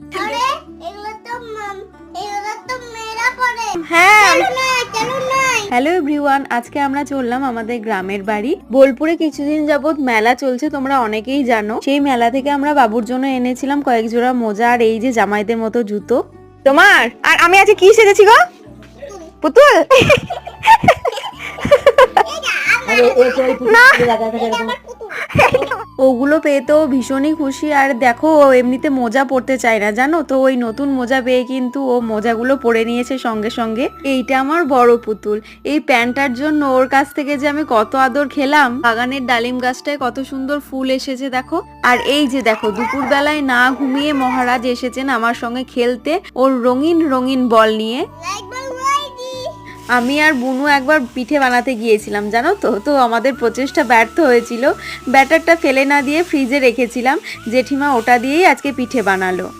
আরে এগুলো তো এগুলো তো মেয়েরা পড়ে হ্যাঁ চলো না হ্যালো এভরিওয়ান আজকে আমরা চললাম আমাদের গ্রামের বাড়ি। বোলপুরে কিছুদিন যাবত মেলা চলছে তোমরা অনেকেই জানো। সেই মেলা থেকে আমরা বাবুর জন্য এনেছিলাম কয়েক জোড়া মোজা আর এই যে জামাইদের মতো জুতো। তোমার? আর আমি আজকে কি সেজেছি গো? পুতুল। ওগুলো পেয়ে তো ভীষণই খুশি। আর দেখো, ও এমনিতে মোজা পরতে চায় না, জানো তো? ওই নতুন মোজা পেয়ে কিন্তু ও মোজাগুলো পরে নিয়েছে সঙ্গে সঙ্গে। এইটা আমার বড় পুতুল। এই প্যান্টটার জন্য ওর কাছ থেকে যে আমি কত আদর খেলাম, বাগানের ডালিম গাছটায় কত সুন্দর ফুল এসেছে, দেখো। আর এই যে দেখো দুপুর বেলায় না ঘুমিয়ে মহারাজ এসেছেন আমার সঙ্গে খেলতে, ওর রঙিন রঙিন বল নিয়ে। আমি আর বুনু একবার পিঠে বানাতে গিয়েছিলাম, জানো তো? তো আমাদের প্রচেষ্টা ব্যর্থ হয়েছিল। ব্যাটারটা ফেলে না দিয়ে ফ্রিজে রেখেছিলাম। জেঠিমা ওটা দিয়েই আজকে পিঠে বানালো।